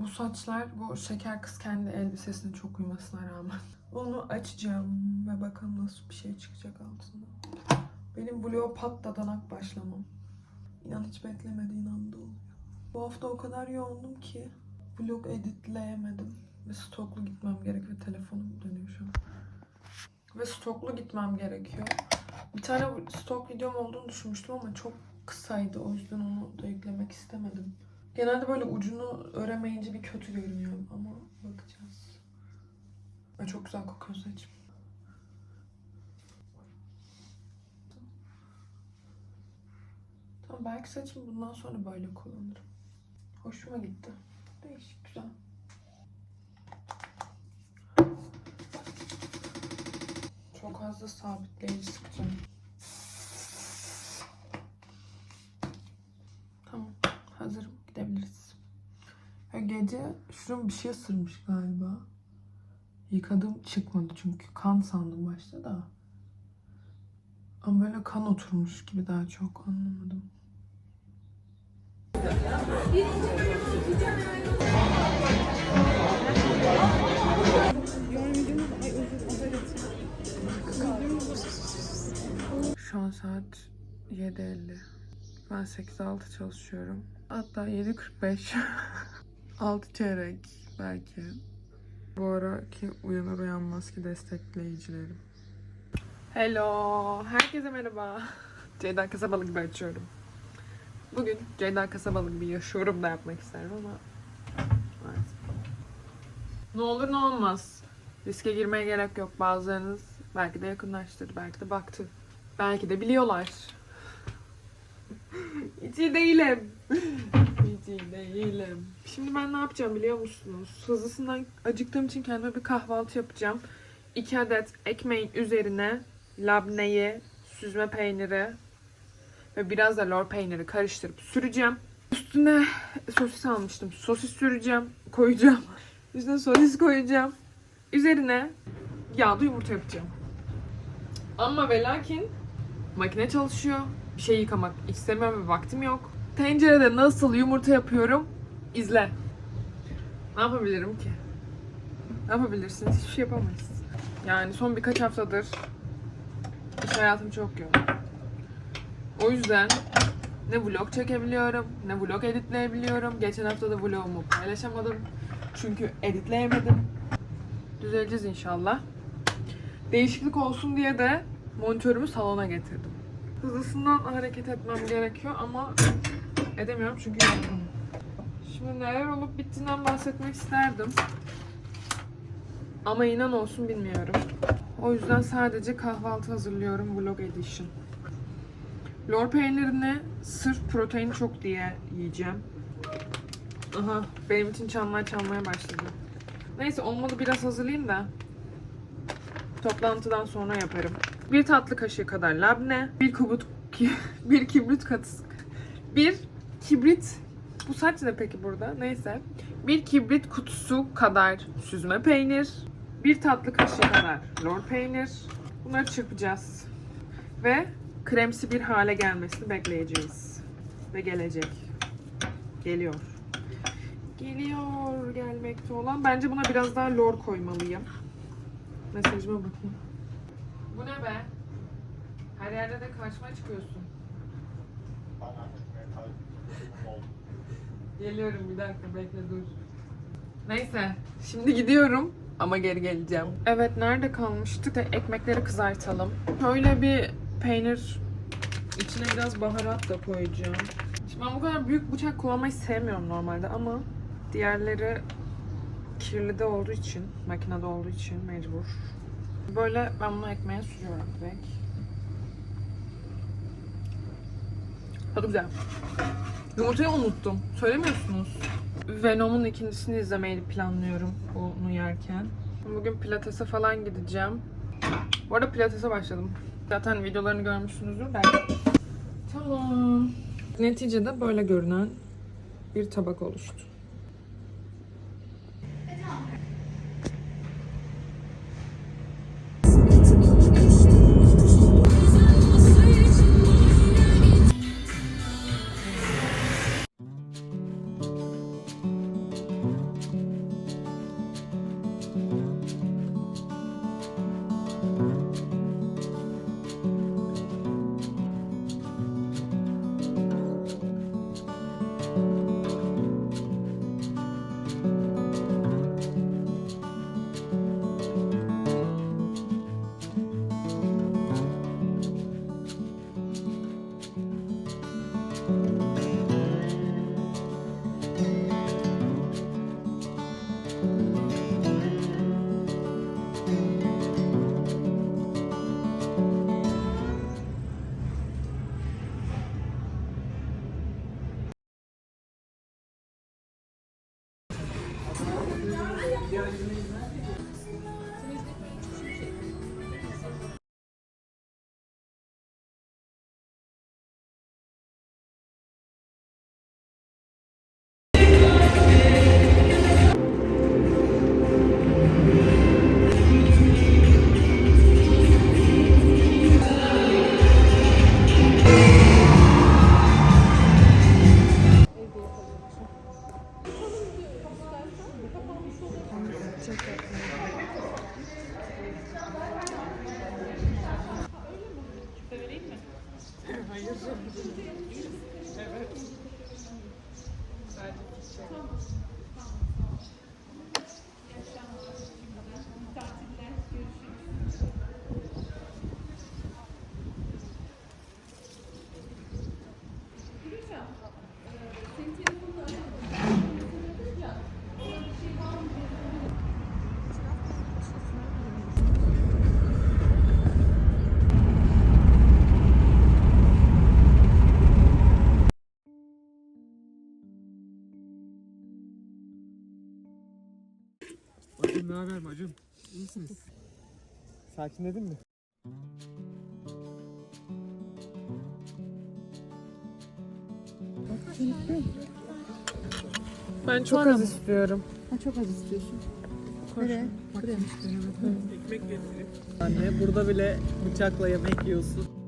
Bu saçlar bu şeker kız kendi elbisesine çok uymasına rağmen. Onu açacağım ve bakalım nasıl bir şey çıkacak altında. Benim vloga pat dadanak başlamam. İnan hiç beklemediğin anda oluyor. Bu hafta o kadar yoğundum ki vlog editleyemedim. Ve stoklu gitmem gerekiyor. Telefonum dönüyor şu an. Ve stoklu gitmem gerekiyor. Bir tane stok videom olduğunu düşünmüştüm ama çok kısaydı. O yüzden onu da yüklemek istemedim. Genelde böyle ucunu öremeyince bir kötü görünüyor ama bakacağız. Ay çok güzel kokuyor saçım. Tamam belki saçımı bundan sonra böyle kullanırım. Hoşuma gitti. Değişik güzel. Çok az da sabitleyici sıkacağım. Gece şuram bir şey ısırmış galiba. Yıkadım çıkmadı çünkü kan sandım başta da. Ama böyle kan oturmuş gibi daha çok anlamadım. Şu an saat 7.50. Ben 8-6 çalışıyorum. Hatta 7.45. 6 çeyrek belki. Bu araki uyanır uyanmaz ki destekleyicilerim. Hello. Herkese merhaba. Ceyda Kasabalı gibi açıyorum. Bugün Ceyda Kasabalı gibi yaşıyorum da yapmak isterim ama. Ne olur ne olmaz. Riske girmeye gerek yok. Bazılarınız belki de yakınlaştırdı, belki de baktı. Belki de biliyorlar. Hiç iyi değilim. İyi değilim. Şimdi ben ne yapacağım biliyor musunuz? Hızlısından acıktığım için kendime bir kahvaltı yapacağım. 2 adet ekmeğin üzerine labneyi, süzme peyniri ve biraz da lor peyniri karıştırıp süreceğim. Üstüne sosis almıştım. Sosis süreceğim, koyacağım. Üstüne sosis koyacağım. Üzerine yağlı yumurta yapacağım. Ama ve lakin makine çalışıyor. Bir şey yıkamak istemiyorum ve vaktim yok. Tencerede nasıl yumurta yapıyorum? İzle. Ne yapabilirim ki? Ne yapabilirsiniz? Hiçbir şey yapamayız. Yani son birkaç haftadır iş hayatım çok yoğun. O yüzden ne vlog çekebiliyorum, ne vlog editleyebiliyorum. Geçen hafta da vlogumu paylaşamadım. Çünkü editleyemedim. Düzeleceğiz inşallah. Değişiklik olsun diye de monitörümü salona getirdim. Hızlısından hareket etmem gerekiyor ama edemiyorum çünkü. Şimdi neler olup bittiğinden bahsetmek isterdim. Ama inan olsun bilmiyorum. O yüzden sadece kahvaltı hazırlıyorum vlog edition. Lor peynirini sırf protein çok diye yiyeceğim. Aha benim için çanlar çalmaya başladı. Neyse olmadı biraz hazırlayayım da toplantıdan sonra yaparım. Bir tatlı kaşığı kadar labne, bir kubut bir kibrit katısı, bir kibrit bu saç ne peki burada? Neyse. Bir kibrit kutusu kadar süzme peynir, bir tatlı kaşığı kadar lor peynir. Bunları çırpacağız. Ve kremsi bir hale gelmesini bekleyeceğiz. Ve gelecek. Geliyor. Geliyor gelmekte olan. Bence buna biraz daha lor koymalıyım. Mesajıma bakayım. Bu ne be? Her yerde de karşıma çıkıyorsun. Geliyorum bir dakika bekle dur. Neyse şimdi gidiyorum ama geri geleceğim. Evet nerede kalmıştık ekmekleri kızartalım. Şöyle bir peynir içine biraz baharat da koyacağım. Şimdi ben bu kadar büyük bıçak kullanmayı sevmiyorum normalde ama diğerleri kirli de olduğu için, makinede olduğu için mecbur. Böyle ben bunu ekmeğe sürüyorum direkt. Tadı güzel. Yumurtayı unuttum. Söylemiyorsunuz. Venom'un ikincisini izlemeyi planlıyorum bunu yerken. Bugün pilatese falan gideceğim. Bu arada pilatese başladım. Zaten videolarını görmüşsünüzdür belki. Tamam. Neticede böyle görünen bir tabak oluştu. çok tatlı. Hayır. evet. Bacım ne haber bacım? İyisiniz. Sakinledin mi? Ben çok Sonra az istiyorum. Ha, çok az istiyorsun. Nereye? Buraya mı? Ekmek getireyim. Anne burada bile bıçakla yemek yiyorsun.